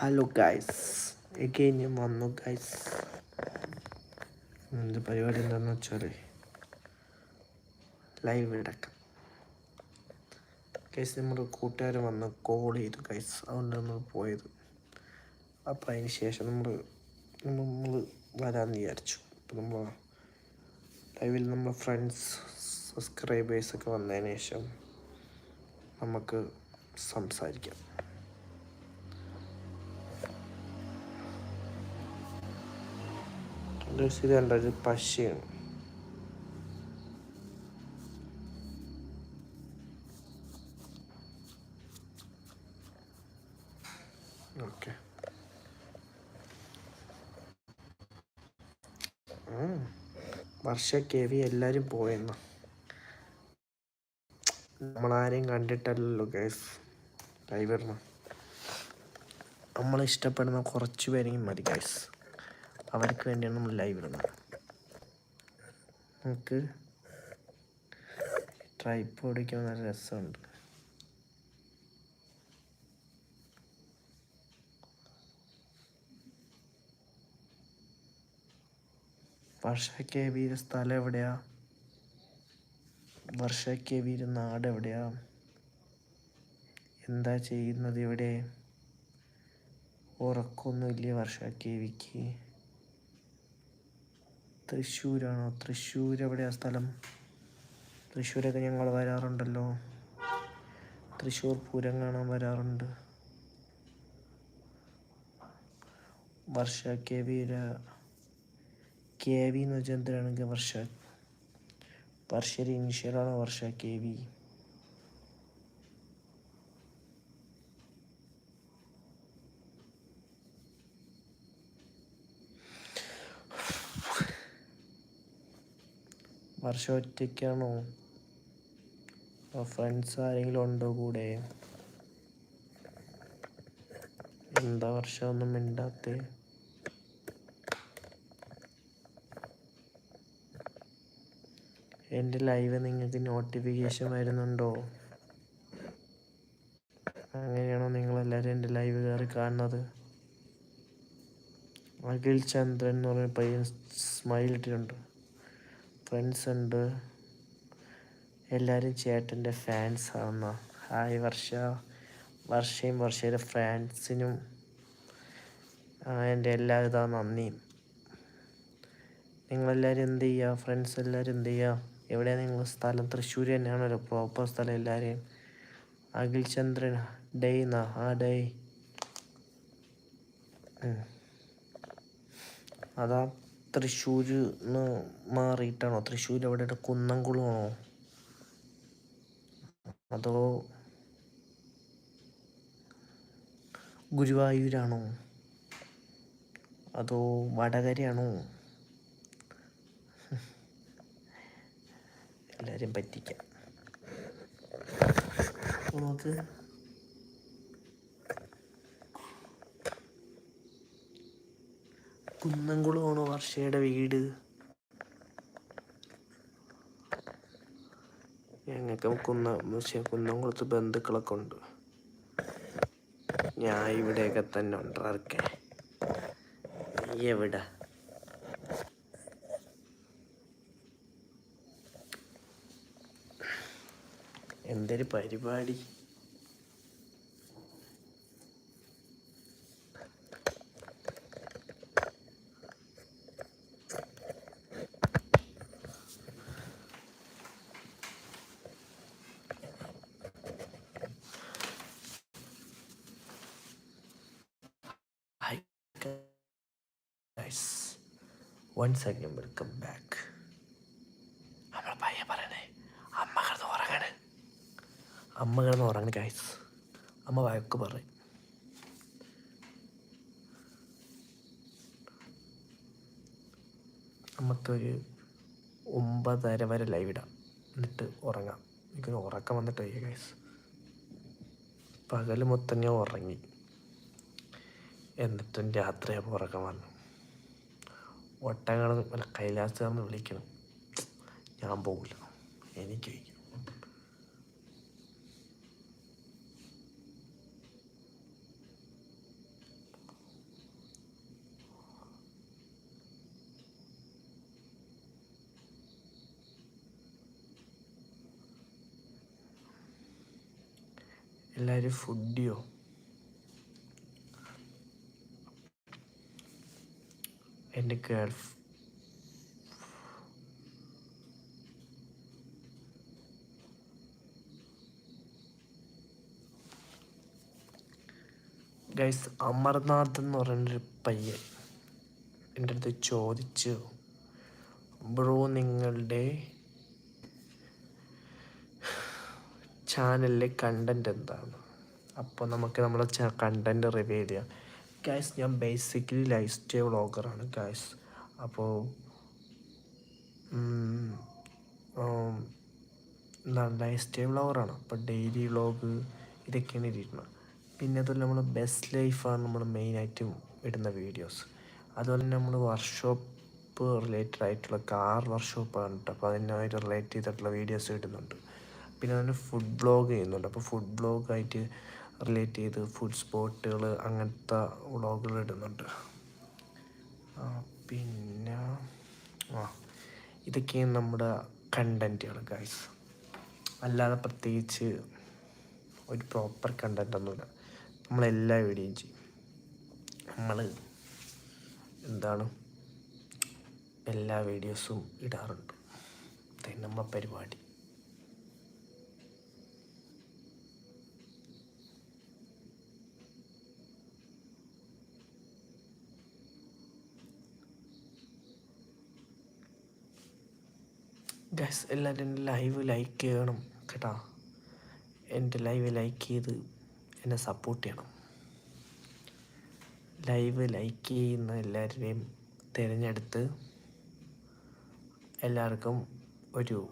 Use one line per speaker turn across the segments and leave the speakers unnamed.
Hello guys again ഞാൻ വന്നു guys എന്ത് പരിപാടി എന്താണെന്ന് വെച്ചാൽ ലൈവ് എടുക്കാം ഗൈസ് നമ്മുടെ കൂട്ടുകാർ വന്ന് കോൾ ചെയ്തു ഗൈസ് അതുകൊണ്ട് നമ്മൾ പോയത്. അപ്പോൾ അതിന് ശേഷം നമ്മൾ നമ്മൾ വരാമെന്ന് വിചാരിച്ചു. അപ്പോൾ നമ്മൾ ലൈവിൽ നമ്മൾ ഫ്രണ്ട്സ് സബ്സ്ക്രൈബേഴ്സൊക്കെ വന്നതിന് ശേഷം നമുക്ക് സംസാരിക്കാം. ഗൈസ് ഇത് കണ്ട ഒരു പശയാണ് വർഷ കെ വി എല്ലാവരും പോയെന്ന. നമ്മളാരെയും കണ്ടിട്ടല്ലല്ലോ ഗൈസ് ഡ്രൈവറിന് നമ്മൾ ഇഷ്ടപ്പെടുന്ന കുറച്ച് പേരെങ്കിലും മതി ഗൈസ് അവർക്ക് വേണ്ടിയാണ് നമ്മൾ ലൈവ് ഇടുന്നത്. നമുക്ക് ട്രൈപ്പ് ഓടിക്കാൻ നല്ല രസമുണ്ട്. വർഷ കെ സ്ഥലം എവിടെയാ? വർഷ കെ വീര് നാട് എവിടെയാ? എന്താ ചെയ്യുന്നത് ഇവിടെ? ഉറക്കൊന്നുമില്ല വർഷ കെ തൃശ്ശൂരാണോ? തൃശ്ശൂർ എവിടെയാ സ്ഥലം? തൃശ്ശൂരൊക്കെ ഞങ്ങൾ വരാറുണ്ടല്ലോ. തൃശ്ശൂർ പൂരം കാണാൻ വരാറുണ്ട്. Varsha K Veera K V എന്ന് വെച്ചാൽ എന്തിനാണെങ്കിൽ വർഷ? വർഷ ഇനിഷ്യലാണ് വർഷ കെ വി. വർഷ ഒറ്റയ്ക്കാണോ? ഫ്രണ്ട്സ് ആരെങ്കിലും ഉണ്ടോ കൂടെ? എന്താ വർഷം ഒന്നും മിണ്ടാത്തേ? എന്റെ ലൈവ് നിങ്ങൾക്ക് നോട്ടിഫിക്കേഷൻ വരുന്നുണ്ടോ? അങ്ങനെയാണോ നിങ്ങളെല്ലാവരും എന്റെ ലൈവ് കയറി കാണുന്നത്? അഖിൽ ചന്ദ്രൻ എന്ന് പറഞ്ഞ പയ്യൻ സ്മൈൽ ഇട്ടിട്ടുണ്ട്. ഫ്രണ്ട്സ് ഉണ്ട് എല്ലാവരും ചേട്ടന്റെ ഫാൻസ് ആവുന്ന ഹായ് വർഷ. വർഷയും വർഷയുടെ ഫ്രാൻസിനും എന്റെ എല്ലാവിധ നന്ദി നിങ്ങളെല്ലാവരും എന്ത് ചെയ്യുക ഫ്രണ്ട്സ് എല്ലാവരും എന്ത് ചെയ്യുക എവിടെയാണ് നിങ്ങൾ സ്ഥലം? തൃശ്ശൂർ തന്നെയാണല്ലോ പ്രോപ്പർ സ്ഥലം എല്ലാവരെയും അഖിൽ ചന്ദ്രൻ ഡേ എന്നാ? ആ ഡേ. അതാ. തൃശ്ശൂർ മാറിയിട്ടാണോ? തൃശ്ശൂർ എവിടെ കുന്നംകുളമാണോ അതോ ഗുരുവായൂരാണോ? അതോ വടകരയാണോ? എല്ലാവരും പറ്റിക്കാം. നമുക്ക് കുന്നംകുളമാണോ വർഷയുടെ വീട്? ഞങ്ങൾക്ക് കുന്ന പക്ഷേ കുന്നംകുളത്ത് ബന്ധുക്കളൊക്കെ ഉണ്ട്. ഞാൻ ഇവിടെയൊക്കെ തന്നെ ഉണ്ട്. ആർക്കെ? എവിടെ? എന്തൊരു പരിപാടി? Once അഗൈൻ വെൽക്കം ബാക്ക് നമ്മൾ പയ്യെ പറയണേ അമ്മ കിടന്ന് ഉറങ്ങണേ. അമ്മ കിടന്ന് ഉറങ്ങണ ഗൈസ് അമ്മ വഴക്ക് പറയും. നമുക്കൊരു ഒമ്പതര വരെ ലൈവ് ഇടാം. എന്നിട്ട് ഉറങ്ങാം. എനിക്കൊരു ഉറക്കം വന്നിട്ട് വയ്യ ഗൈസ് പകൽ മൊത്തം ഞാൻ ഉറങ്ങി. എന്നിട്ടും രാത്രിയാകുമ്പോൾ ഉറക്കം വന്നു. ഒട്ടകങ്ങളെന്ന് അല്ല കൈലാസുകാരെന്ന് വിളിക്കണം. ഞാൻ പോകില്ല എനിക്ക് എല്ലാവരും ഫുഡിയോ എന്റെ ഗേൾ ഗൈസ് അമർനാഥ് എന്ന് പറയുന്നൊരു പയ്യൻ എന്റെ അടുത്ത് ചോദിച്ചു ബ്രോ നിങ്ങളുടെ ചാനലിലെ കണ്ടന്റ് എന്താണ്? അപ്പോൾ നമുക്ക് നമ്മളെ കണ്ടന്റ് റിവ്യൂ ചെയ്യാം. ഗൈസ് ഞാൻ ബേസിക്കലി ലൈഫ് സ്റ്റൈൽ വ്ളോഗറാണ് ഗായ്സ് അപ്പോൾ ലൈഫ് സ്റ്റൈൽ വ്ളോഗറാണ് അപ്പോൾ ഡെയിലി വ്ളോഗ് ഇതൊക്കെയാണ് ഇരിക്കുന്നത് പിന്നെ അതുപോലെ നമ്മൾ ബെസ്റ്റ് ലൈഫാണ് നമ്മൾ മെയിനായിട്ടും ഇടുന്ന വീഡിയോസ് അതുപോലെ തന്നെ നമ്മൾ വർക്ക്ഷോപ്പ് റിലേറ്റഡ് ആയിട്ടുള്ള കാർ വർക്ക്ഷോപ്പാണ് കേട്ടോ. അപ്പോൾ അതിനായിട്ട് റിലേറ്റ് ചെയ്തിട്ടുള്ള വീഡിയോസ് ഇടുന്നുണ്ട്. പിന്നെ അതിന് ഫുഡ് ബ്ലോഗ് ചെയ്യുന്നുണ്ട്. അപ്പോൾ ഫുഡ് ബ്ലോഗായിട്ട് റിലേറ്റ് ചെയ്ത് ഫുഡ് സ്പോട്ടുകൾ അങ്ങനത്തെ വ്ളോഗുകൾ ഇടുന്നുണ്ട്. പിന്നെ ആ ഇതൊക്കെയാണ് നമ്മുടെ കണ്ടന്റുകൾ ഗൈസ് അല്ലാതെ പ്രത്യേകിച്ച് ഒരു പ്രോപ്പർ കണ്ടന്റ് ഒന്നുമില്ല. നമ്മളെല്ലാ വീഡിയോയും ചെയ്യും. നമ്മൾ എന്താണ് എല്ലാ വീഡിയോസും ഇടാറുണ്ട്. ഇതാണ് നമ്മളെ പരിപാടി. ഗസ് എല്ലാവരും എന്റെ ലൈവ് ലൈക്ക് ചെയ്യണം കേട്ടോ. എന്റെ ലൈവ് ലൈക്ക് ചെയ്ത് എന്നെ സപ്പോർട്ട് ചെയ്യണം. ലൈവ് ലൈക്ക് ചെയ്യുന്ന എല്ലാവരുടെയും തിരഞ്ഞെടുത്ത് എല്ലാവർക്കും ഒരു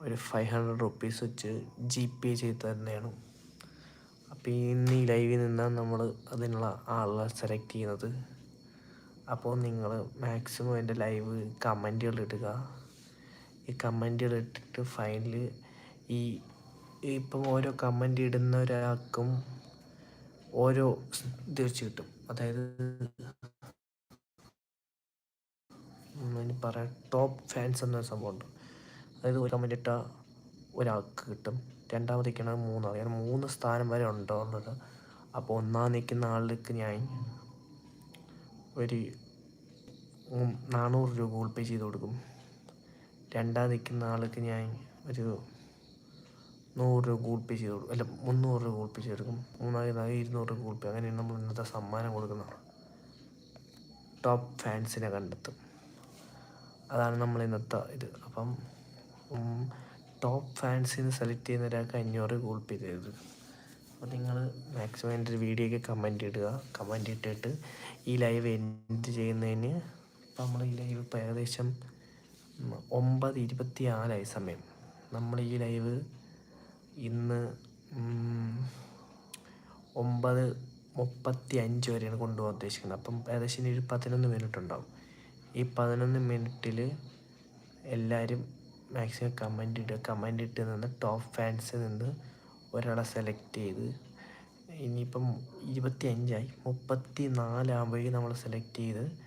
ഒരു ഫൈവ് ഹൺഡ്രഡ് റുപ്പീസ് വെച്ച് ജി പേ ചെയ്ത് തന്നെയാണ് അപ്പോൾ ഇന്ന് ഈ ലൈവിൽ നിന്നാണ് നമ്മൾ അതിനുള്ള ആളെ സെലക്ട് ചെയ്യുന്നത്. അപ്പോൾ നിങ്ങൾ മാക്സിമം എന്റെ ലൈവ് കമന്റുകൾ ഇടുക. ഈ കമന്റുകൾ ഇട്ടിട്ട് ഫൈനൽ ഈ ഇപ്പം ഓരോ കമന്റ് ഇടുന്ന ഒരാൾക്കും ഓരോ ഇത് വെച്ച് കിട്ടും. അതായത് പറയാം ടോപ്പ് ഫാൻസ് എന്നൊരു സംഭവമുണ്ട്. അതായത് ഒരു കമന്റ് ഇട്ട ഒരാൾക്ക് കിട്ടും. രണ്ടാമത് നിൽക്കണത് മൂന്നാൾ ഞാൻ മൂന്ന് സ്ഥാനം വരെ ഉണ്ടാവുന്നത് അപ്പോൾ ഒന്നാം നിൽക്കുന്ന ആളിലേക്ക് ഞാൻ ഒരു നാനൂറ് രൂപ ഗൂഗിൾ പേ ചെയ്ത് കൊടുക്കും. രണ്ടാം നിൽക്കുന്ന ആൾക്ക് ഞാൻ ഒരു നൂറ് രൂപ ഗൂഗിൾ പേ ചെയ്ത് കൊടുക്കും. അല്ല മുന്നൂറ് രൂപ ഗൂഗിൾ പേ ചെയ്ത് കൊടുക്കും. മൂന്നാമത് ഇരുന്നൂറ് രൂപ ഗൂഗിൾ പേ അങ്ങനെയാണ് നമ്മൾ ഇന്നത്തെ സമ്മാനം കൊടുക്കുന്നത് ടോപ്പ് ഫാൻസിനെ കണ്ടെത്തും. അതാണ് നമ്മൾ ഇന്നത്തെ ഇത്. അപ്പം ടോപ്പ് ഫാൻസിന് സെലക്ട് ചെയ്യുന്ന ഒരാൾക്ക് അഞ്ഞൂറ് ഗൂഗിൾ പേ ചെയ്ത് അപ്പോൾ നിങ്ങൾ മാക്സിമം എന്റെ ഒരു വീഡിയോയ്ക്ക് കമന്റ് ഇടുക. കമന്റ് ഇട്ടിട്ട് ഈ ലൈവ് എൻഡ് ചെയ്യുന്നതിന് ഇപ്പം നമ്മൾ ഈ ലൈവ് ഇപ്പോൾ ഏകദേശം ഒമ്പത് ഇരുപത്തി നാലായി സമയം. നമ്മൾ ഈ ലൈവ് ഇന്ന് ഒമ്പത് മുപ്പത്തി അഞ്ച് വരെയാണ് കൊണ്ടുപോകാൻ ഉദ്ദേശിക്കുന്നത്. അപ്പം ഏകദേശം ഒരു പതിനൊന്ന് മിനിറ്റ് ഉണ്ടാവും. ഈ പതിനൊന്ന് മിനിറ്റിൽ എല്ലാവരും മാക്സിമം കമന്റ് ഇടുക. കമന്റ് ഇട്ട് നിന്ന് ടോപ്പ് ഫാൻസിൽ നിന്ന് ഒരാളെ സെലക്ട് ചെയ്ത് ഇനിയിപ്പം ഇരുപത്തി അഞ്ചായി മുപ്പത്തി നാലാകുമ്പോഴേക്കും നമ്മൾ സെലക്ട് ചെയ്ത്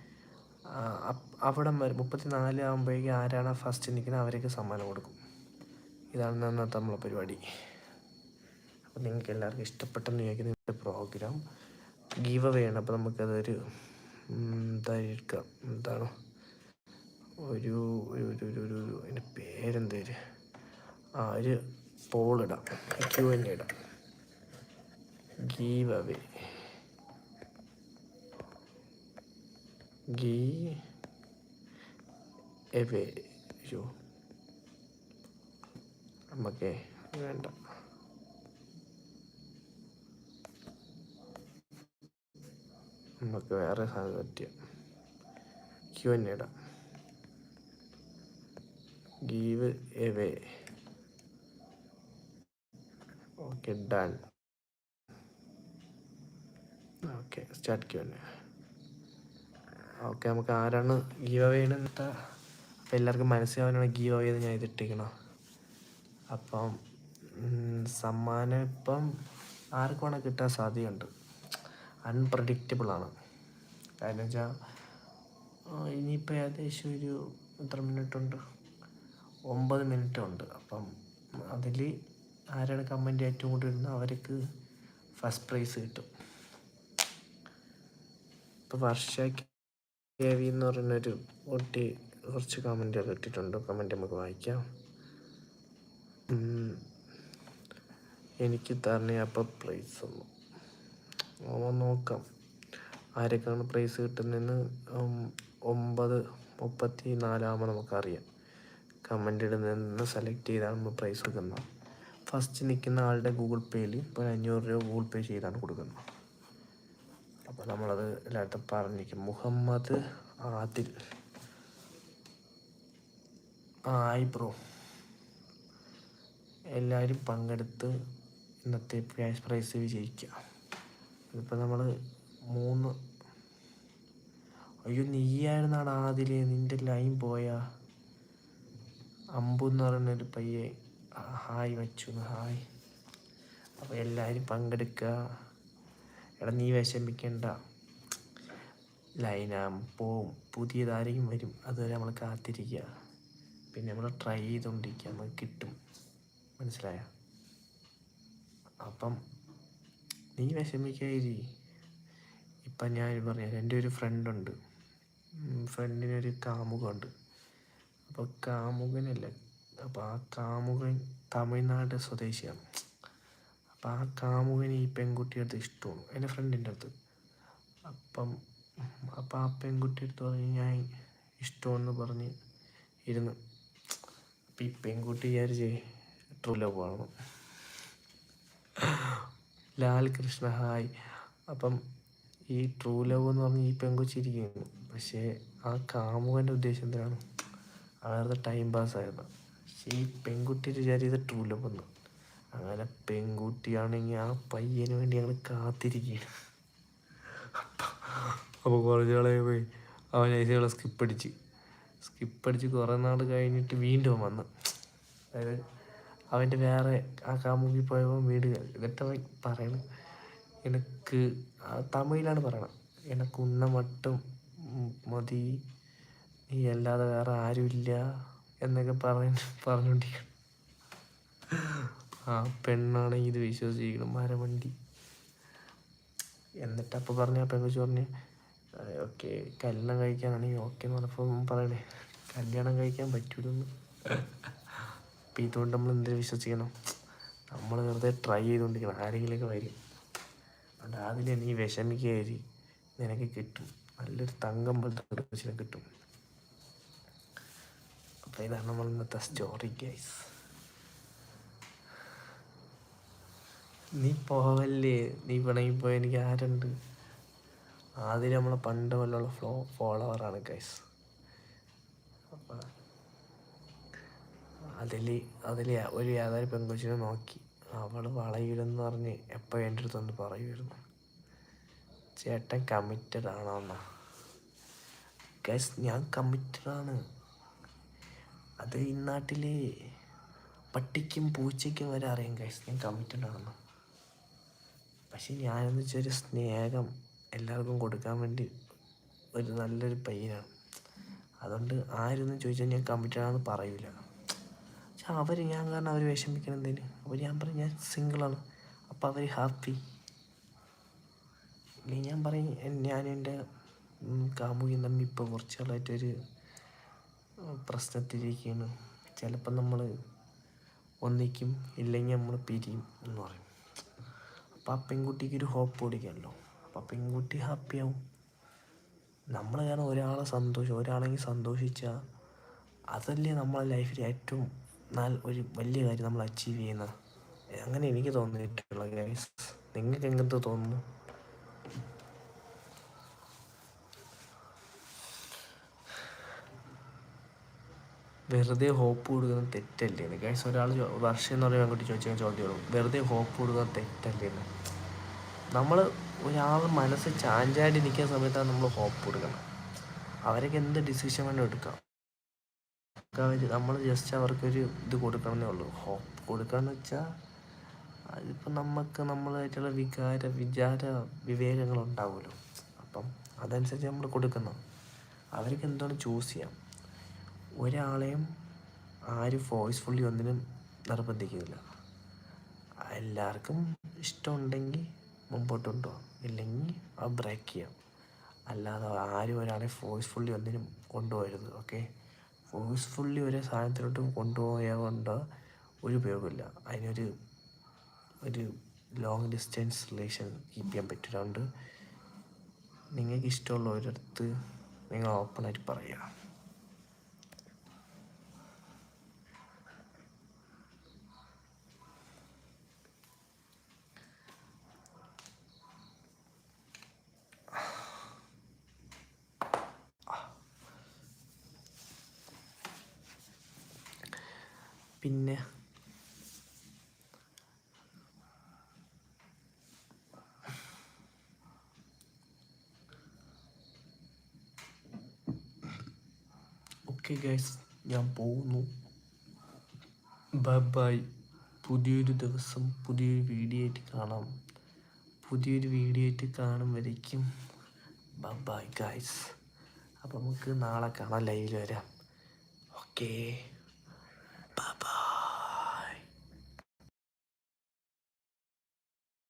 അവിടം വരെ മുപ്പത്തി നാല് ആകുമ്പോഴേക്കും ആരാണ് ഫസ്റ്റ് നിൽക്കുന്നത് അവർക്ക് സമ്മാനം കൊടുക്കും. ഇതാണ് അന്നത്തെ നമ്മളെ പരിപാടി. അപ്പോൾ നിങ്ങൾക്ക് എല്ലാവർക്കും ഇഷ്ടപ്പെട്ടെന്ന് ചോദിക്കുന്ന ഇതിന്റെ പ്രോഗ്രാം ഗീവ് അവേ ആണ്. അപ്പോൾ നമുക്കതൊരു എന്തായിരിക്കാം എന്താണ്? ഒരു ഒരു ഒരു ഒരു ഒരു ഒരു അതിന്റെ പേരെന്തേര് ആ ഒരു പോളിടാം ക്യൂ എൻ ഇടാം. ഗീവ് അവേ ഗീ എവേ അയ്യോ നമുക്കേ വേണ്ട. നമുക്ക് വേറെ സാധനം പറ്റിയ. ക്യൂ തന്നെ ഇടാം give away okay done okay start Q തന്നെ ഓക്കെ നമുക്ക് ആരാണ് ഗീവ് അവേ അപ്പം എല്ലാവർക്കും മനസ്സിലാവാനാണ് ഗീവ് അവേ ഞാൻ ഇതിട്ടിരിക്കണം അപ്പം സമ്മാനം ഇപ്പം ആർക്ക് വേണം കിട്ടാൻ സാധ്യതയുണ്ട്. അൺപ്രഡിക്റ്റബിൾ ആണ്. കാരണം വെച്ചാൽ ഇനിയിപ്പോൾ ഏകദേശം ഒരു എത്ര മിനിറ്റ് ഉണ്ട്? ഒമ്പത് മിനിറ്റ് ഉണ്ട്. അപ്പം അതിൽ ആരാണ് കമന്റ് ഏറ്റവും കൂടുതൽ ഇടുന്നത് അവർക്ക് ഫസ്റ്റ് പ്രൈസ് കിട്ടും. ഇപ്പോൾ വർഷ കെ വി എന്ന് പറയുന്നൊരു കുട്ടി കുറച്ച് കമന്റുകൾ ഇട്ടിട്ടുണ്ട്. കമന്റ് നമുക്ക് വായിക്കാം. എനിക്ക് തരണേ അപ്പം പ്രൈസ് ഒന്നും. അവ നോക്കാം. ആരൊക്കെയാണ് പ്രൈസ് കിട്ടുന്നതെന്ന്. ഒമ്പത് മുപ്പത്തി നാലാകുമ്പോൾ നമുക്കറിയാം. കമന്റ് ഇടുന്നതെന്ന് സെലക്ട് ചെയ്താണ് നമ്മൾ പ്രൈസ് കൊടുക്കുന്നത്. ഫസ്റ്റ് നിൽക്കുന്ന ആളുടെ ഗൂഗിൾ പേയിൽ ഇപ്പോൾ അഞ്ഞൂറ് രൂപ ഗൂഗിൾ പേ ചെയ്താണ് കൊടുക്കുന്നത്. അപ്പോൾ നമ്മളത് എല്ലായിടത്തും പറഞ്ഞിരിക്കും. മുഹമ്മദ് ആദിൽ. ആയി ബ്രോ. എല്ലാവരും പങ്കെടുത്ത് ഇന്നത്തെ ക്യാഷ് പ്രൈസ് വിജയിക്കുക ഇതിപ്പോൾ നമ്മൾ മൂന്ന് അയ്യോ നീയായിരുന്നാണ് ആദിൽ നിന്റെ ലൈൻ പോയാ. അമ്പു എന്ന് പറയുന്നൊരു പയ്യെ ഹായ് വച്ചു. ഹായ്. അപ്പോൾ എല്ലാവരും പങ്കെടുക്കുക എടാ നീ വിഷമിക്കേണ്ട. ലൈന പോവും. പുതിയതാരെയും വരും. അതുവരെ നമ്മൾ കാത്തിരിക്കുക പിന്നെ നമ്മൾ ട്രൈ ചെയ്തുകൊണ്ടിരിക്കുക നമുക്ക് കിട്ടും. മനസ്സിലായ? അപ്പം നീ വിഷമിക്കാതിരി ഇപ്പം ഞാൻ പറയാം എന്റെ ഒരു ഫ്രണ്ടുണ്ട് ഫ്രണ്ടിനൊരു കാമുകമുണ്ട് അപ്പോൾ കാമുകനല്ല. അപ്പോൾ ആ കാമുകൻ തമിഴ്നാട് സ്വദേശിയാണ്. അപ്പം ആ കാമുകന് ഈ പെൺകുട്ടിയുടെ അടുത്ത് ഇഷ്ടമാണ്. എന്റെ ഫ്രണ്ടിന്റെ അടുത്ത്. അപ്പം അപ്പം ആ പെൺകുട്ടിയുടെ അടുത്ത് പറഞ്ഞ് ഞാൻ ഇഷ്ടമെന്ന് പറഞ്ഞ് ഇരുന്ന്. അപ്പം ഈ പെൺകുട്ടി വിചാരിച്ചേ ട്രൂ ലവ് ആണ് ലാൽ കൃഷ്ണ ഹായ് അപ്പം ഈ ട്രൂ ലവ് എന്ന് പറഞ്ഞ് ഈ പെൺകൊച്ചിരിക്കുന്നു പക്ഷേ ആ കാമുകന്റെ ഉദ്ദേശം എന്തിനാണ്? അവരുടെ ടൈം പാസ് ആയിരുന്നു പക്ഷേ ഈ പെൺകുട്ടി വിചാരിച്ചത് ട്രൂ ലവ് എന്ന്. അങ്ങനെ പെൺകുട്ടിയാണെങ്കിൽ ആ പയ്യന് വേണ്ടി ഞങ്ങൾ കാത്തിരിക്കുകയാണ് അപ്പോൾ കുറച്ച് നാളെ പോയി. അവൻ ഐസികളെ സ്കിപ്പ് അടിച്ച് സ്കിപ്പ് അടിച്ച് കുറേ നാൾ കഴിഞ്ഞിട്ട് വീണ്ടും വന്ന്. അതായത് അവന്റെ വേറെ ആ കാമുകി പോയപ്പോൾ വീട് എന്നിട്ട് അവൻ പറയണം എനിക്ക് തമിഴിലാണ് പറയണം. എനിക്ക് ഉണ്ണ മട്ടും മതി. നീ അല്ലാതെ വേറെ ആരുമില്ല എന്നൊക്കെ പറഞ്ഞ് പറഞ്ഞുകൊണ്ടിരിക്കണം ആ പെണ്ണാണ് ഇത് വിശ്വസിക്കണം. മരവണ്ടി. എന്നിട്ട് അപ്പോൾ പറഞ്ഞ ആ പെൺകുച്ച് പറഞ്ഞ് ഓക്കെ കല്യാണം കഴിക്കാനാണെങ്കിൽ ഓക്കെ എന്ന് പറഞ്ഞപ്പോൾ പറയണേ കല്യാണം കഴിക്കാൻ പറ്റൂലെന്ന്. അപ്പം ഇതുകൊണ്ട് നമ്മൾ എന്തിനു വിശ്വസിക്കണം? നമ്മൾ വെറുതെ ട്രൈ ചെയ്തുകൊണ്ടിരിക്കണം. ആരെങ്കിലുമൊക്കെ വരും. അതുകൊണ്ട് അതിൽ നീ വിഷമിക്കുകയായി നിനക്ക് കിട്ടും. നല്ലൊരു തങ്കം പോലത്തെ കിട്ടും. അപ്പോൾ ഇതാണ് നമ്മൾ ഇന്നത്തെ സ്റ്റോറി ഗൈസ് നീ പോവല്ലേ? നീ പിണങ്ങി പോയ എനിക്ക് ആരുണ്ട്? ആദ്യം നമ്മളെ പണ്ട് പോലുള്ള ഫ്ലോ ഫോളോവറാണ് ഗൈസ് അപ്പം അതിൽ അതിൽ ഒരു യാതൊരു പെൺകുച്ചിനെ നോക്കി. അവൾ വളയിലെന്ന് പറഞ്ഞ് എപ്പോൾ എന്റെ അടുത്തൊന്ന് പറയുമായിരുന്നു ചേട്ടൻ കമ്മിറ്റഡ് ആണോ എന്നാ ഗൈസ് ഞാൻ കമ്മിറ്റഡ് ആണ്. അത് ഈ നാട്ടിലെ പട്ടിക്കും പൂച്ചയ്ക്കും വരെ അറിയാം ഗൈസ് ഞാൻ കമ്മിറ്റഡ് ആണെന്ന്. പക്ഷെ ഞാനെന്ന് വെച്ചാൽ ഒരു സ്നേഹം എല്ലാവർക്കും കൊടുക്കാൻ വേണ്ടി ഒരു നല്ലൊരു പയ്യനാണ്. അതുകൊണ്ട് ആരൊന്നും ചോദിച്ചാൽ ഞാൻ കമ്മിറ്റഡ് ആണെന്ന് പറയൂല. പക്ഷെ അവർ ഞാൻ കാരണം അവർ വിഷമിക്കണം അവർ ഞാൻ പറയും ഞാൻ സിംഗിളാണ് അപ്പോൾ അവർ ഹാപ്പി ഇനി ഞാൻ പറയും ഞാൻ എന്റെ കാമുകിയും തമ്മിൽ ഇപ്പോൾ കുറച്ച് നാളായിട്ടൊരു പ്രശ്നത്തിലിരിക്കുകയാണ് ചിലപ്പം നമ്മൾ ഒന്നിക്കും ഇല്ലെങ്കിൽ നമ്മൾ പിരിയും എന്ന് പറയും. അപ്പോൾ ആ പെൺകുട്ടിക്ക് ഒരു ഹോപ്പ് കൊടുക്കാമല്ലോ അപ്പോൾ ആ പെൺകുട്ടി ഹാപ്പിയാവും നമ്മൾ കാരണം ഒരാളെ സന്തോഷം ഒരാളെങ്കിൽ സന്തോഷിച്ചാൽ അതല്ലേ നമ്മളെ ലൈഫിൽ ഏറ്റവും നല്ല ഒരു വലിയ കാര്യം നമ്മൾ അച്ചീവ് ചെയ്യുന്നത്. അങ്ങനെ എനിക്ക് തോന്നിയിട്ടുള്ള ഗൈസ് നിങ്ങൾക്ക് എങ്ങനത്തെ തോന്നുന്നു? വെറുതെ ഹോപ്പ് കൊടുക്കുന്നത് തെറ്റല്ലേ എന്ന് ഗൈസ് ഒരാൾ വർഷം എന്ന് പറയുമ്പോൾ അങ്ങോട്ട് ചോദിച്ചാൽ ചോദ്യമാണ് വെറുതെ ഹോപ്പ് കൊടുക്കുന്നത് തെറ്റല്ലേ എന്ന്? നമ്മൾ ഒരാൾ മനസ്സ് ചാഞ്ചാടി നിൽക്കുന്ന സമയത്താണ് നമ്മൾ ഹോപ്പ് കൊടുക്കണം അവരൊക്കെ എന്ത് ഡിസിഷൻ വേണം എടുക്കാം. അവർ നമ്മൾ ജസ്റ്റ് അവർക്കൊരു ഇത് കൊടുക്കണമെന്നേ ഉള്ളൂ. ഹോപ്പ് കൊടുക്കാന്ന് വെച്ചാൽ അതിപ്പോൾ നമുക്ക് നമ്മളായിട്ടുള്ള വികാര വിചാര വിവേകങ്ങൾ ഉണ്ടാവുമല്ലോ. അപ്പം അതനുസരിച്ച് നമ്മൾ കൊടുക്കണം അവർക്ക് എന്താണ് ചൂസ് ചെയ്യാം? ഒരാളെയും ആരും ഫോഴ്സ്ഫുള്ളി ഒന്നിനും നിർബന്ധിക്കുന്നില്ല. എല്ലാവർക്കും ഇഷ്ടമുണ്ടെങ്കിൽ മുമ്പോട്ട് കൊണ്ടുപോകാം ഇല്ലെങ്കിൽ അത് ബ്രേക്ക് ചെയ്യാം. അല്ലാതെ ആരും ഒരാളെ ഫോഴ്സ്ഫുള്ളി ഒന്നിനും കൊണ്ടുപോകരുത് ഓക്കെ ഫോഴ്സ്ഫുള്ളി ഒരു സാധനത്തിലോട്ടും കൊണ്ടുപോയ കൊണ്ട് ഒരു ഉപയോഗമില്ല. അതിനൊരു ഒരു ലോങ് ഡിസ്റ്റൻസ് റിലേഷൻ കീപ്പ് ചെയ്യാൻ പറ്റില്ലാണ്ട് നിങ്ങൾക്ക് ഇഷ്ടമുള്ള ഒരിടത്ത് നിങ്ങൾ ഓപ്പണായിട്ട് പറയുക. പിന്നെ. ഓക്കെ ഗൈസ് ഞാൻ പോകുന്നു. ബൈ ബൈ പുതിയൊരു ദിവസം പുതിയൊരു വീഡിയോ ആയിട്ട് കാണാം. പുതിയൊരു വീഡിയോ ആയിട്ട് കാണും വരയ്ക്കും ബൈ ബൈ ഗൈസ് അപ്പോൾ നമുക്ക് നാളെ കാണാം ലൈവിൽ വരാം. ഓക്കേ